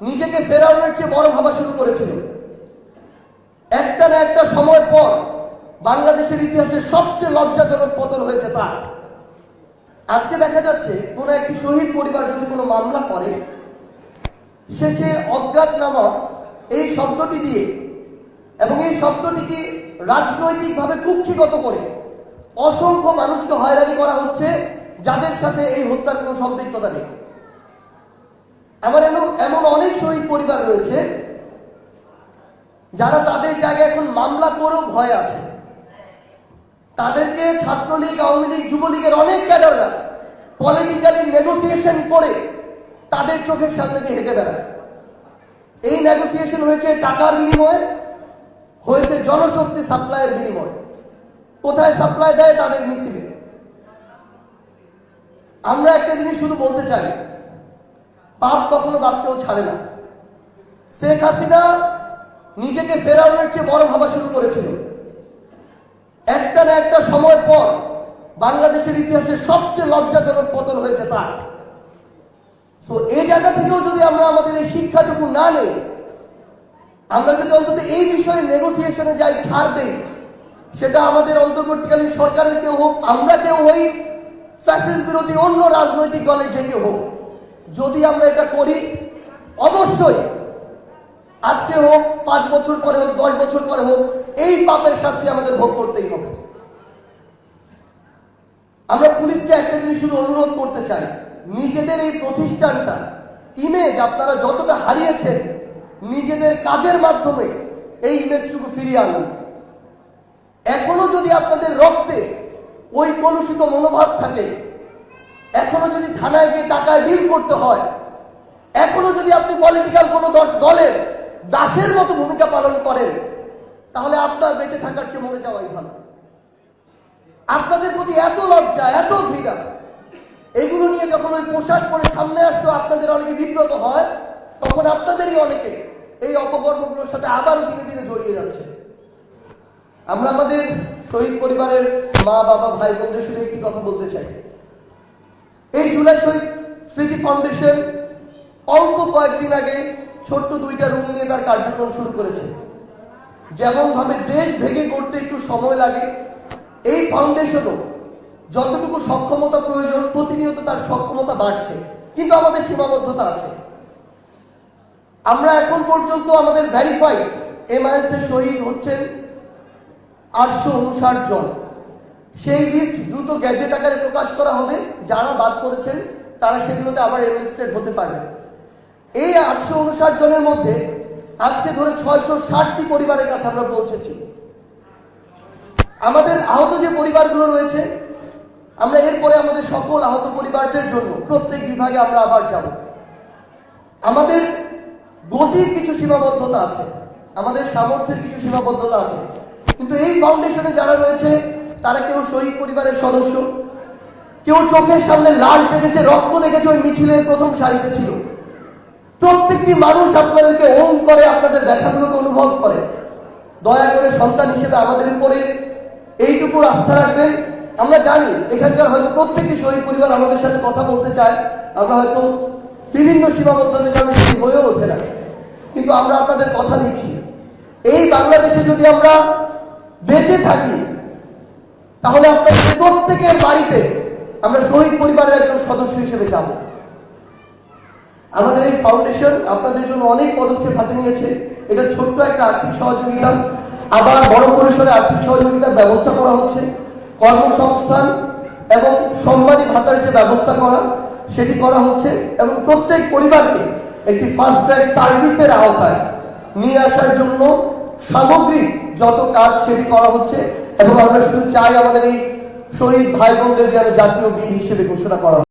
নিজেকে ফেরাউনের চেয়ে বড় ভাবা শুরু করেছিল। একটা না একটা সময় পর বাংলাদেশের ইতিহাসে সবচেয়ে লজ্জাজনক পতন হয়েছে তার। আজকে দেখা যাচ্ছে কোনো একটি শহীদ পরিবার যদি কোনো মামলা করে, শেষে অজ্ঞাত নামক এই শব্দটি দিয়ে এবং এই শব্দটিকে রাজনৈতিকভাবে কুক্ষিগত করে অসংখ্য মানুষকে হয়রানি করা হচ্ছে যাদের সাথে এই হত্যার কোনো সম্পৃক্ততা নেই। আমার এমন এমন অনেক শহীদ পরিবার রয়েছে যারা তাদের জায়গায় এখন মামলা করেও ভয় আছে। তাদেরকে ছাত্রলীগ, আওয়ামী লীগ, যুবলীগের অনেক ক্যাডাররা পলিটিক্যালি নেগোসিয়েশন করে তাদের চোখের সামনে দিয়ে হেঁটে বেড়ায়। এই নেগোসিয়েশন হয়েছে টাকার বিনিময়ে, হয়েছে জনশক্তি সাপ্লাইয়ের বিনিময়ে। কোথায় সাপ্লাই দেয় তাদের মিছিলে। আমরা একটা জিনিস শুধু বলতে চাই পাপ কখনো বাপকেও ছাড়ে না। শেখ হাসিনা নিজেকে ফেরাউনের চেয়ে বড় ভাবা শুরু করেছিল একটা না একটা সময় পর বাংলাদেশের ইতিহাসে সবচেয়ে লজ্জাজনক পতন হয়েছে তার। সো এই জায়গা থেকেও যদি আমরা আমাদের এই শিক্ষাটুকু না নেই, আমরা যদি অন্তত এই বিষয়ে নেগোসিয়েশনে যাই, ছাড় দেই, সেটা আমাদের অন্তর্বর্তীকালীন সরকারের কেউ হোক, আমরা কেউ হই ফ্যাসিস বিরোধী অন্য রাজনৈতিক দলের যে কেউ হোক। যদি আমরা এটা করি, অবশ্যই আজকে হোক, পাঁচ বছর পরে হোক, দশ বছর পরে হোক, এই পাপের শাস্তি আমাদের ভোগ করতেই হবে। আমরা পুলিশকে একটা জিনিস শুধু অনুরোধ করতে চাই, নিজেদের এই প্রতিষ্ঠানটা ইমেজ আপনারা যতটা হারিয়েছেন, নিজেদের কাজের মাধ্যমে এই ইমেজটুকু ফিরিয়ে আনুন। এখনও যদি আপনাদের রক্তে ওই কলুষিত মনোভাব থাকে এখনও যদি থানায় গিয়ে টাকায় ডিল করতে হয়, এখনও যদি আপনি পলিটিক্যাল কোনো দল- দলের দাসের মতো ভূমিকা পালন করেন, তাহলে আপনার বেঁচে থাকার চেয়ে মরে যাওয়াই ভালো। আপনাদের প্রতি এত লজ্জা, এত ঘৃণা, এগুলো নিয়ে যখন ওই পোশাক পরে সামনে আসতো, আপনাদের অনেকে বিব্রত হয়, তখন আপনাদেরই অনেকে এই অপকর্মগুলোর সাথে আবারও দিনে দিনে জড়িয়ে যাচ্ছে। আমরা আমাদের শহীদ পরিবারের মা, বাবা, ভাই, বোনদের শুধু একটি কথা বলতে চাই। এই জুলাই শহীদ স্মৃতি ফাউন্ডেশন অল্প কয়েকদিন আগে ছোট্ট দুইটা রুম নিয়ে তার কার্যক্রম শুরু করেছে। যেমন ভাবে দেশ ভেঙে করতে একটু সময় লাগে, এই ফাউন্ডেশনও যতটুকু সক্ষমতা প্রয়োজন, প্রতিনিয়ত তার সক্ষমতা বাড়ছে। কিন্তু আমাদের সীমাবদ্ধতা আছে। আমরা এখন পর্যন্ত আমাদের ভ্যারিফাইড এমআইএস এর শহীদ হচ্ছেন আটশো উনষাট জন। সেই লিস্ট দ্রুত গ্যাজেট আকারে প্রকাশ করা হবে, যারা বাদ করেছেন তারা সেগুলোতে আবার এনলিস্টেড হতে পারবেন। এই আটশো উনষাট জনের মধ্যে আজকে ধরে ছয়শো ষাটটি পরিবারের কাছে আমরা পৌঁছেছি। আমাদের আহত যে পরিবারগুলো রয়েছে, আমরা এরপরে আমাদের সকল আহত পরিবারদের জন্য প্রত্যেক বিভাগে আমরা আবার যাব। আমাদের গতির কিছু সীমাবদ্ধতা আছে, আমাদের সামর্থ্যের কিছু সীমাবদ্ধতা আছে। কিন্তু এই ফাউন্ডেশনে যারা রয়েছে তারা কেউ শহীদ পরিবারের সদস্য, কেউ চোখের সামনে লাশ দেখেছে, রক্ত দেখেছে, ওই মিছিলের প্রথম সারিতে ছিল। প্রত্যেকটি মানুষ আপনাদেরকে ওম করে, আপনাদের ব্যথাগুলোকে অনুভব করে। দয়া করে সন্তান হিসেবে আমাদের উপরে এইটুকু আস্থা রাখবেন। আমরা জানি, এখানকার হয়তো প্রত্যেকটি শহীদ পরিবার আমাদের সাথে কথা বলতে চায়। আমরা হয়তো বিভিন্ন সীমাবদ্ধতার কারণে সেটি হয়েও ওঠে না। কিন্তু আমরা আপনাদের কথা দিচ্ছি। এই বাংলাদেশে যদি আমরা বেঁচে থাকি তাহলে আপনাদের প্রত্যেকের বাড়িতে আমরা শহীদ পরিবারের একজন সদস্য হিসেবে যাব। আমাদের এই ফাউন্ডেশন আপনাদের জন্য অনেক পদক্ষেপ হাতে নিয়েছে। এটা ছোট্ট একটা আর্থিক সহযোগিতা। আবার বড় পরিসরে আর্থিক সহযোগিতার ব্যবস্থা করা হচ্ছে। কর্মসংস্থান এবং সম্মানী ভাতার যে ব্যবস্থা করা, সেটি করা হচ্ছে এবং প্রত্যেক পরিবারকে একটি ফাস্ট ট্র্যাক সার্ভিসের আওতায় নিয়ে আসার জন্য সামগ্রিক যত কাজ সেটি করা হচ্ছে। এবং আমরা শুধু চাই আমাদের এই শরীর ভাই বোনদের যেন জাতীয় বীর হিসেবে ঘোষণা করা।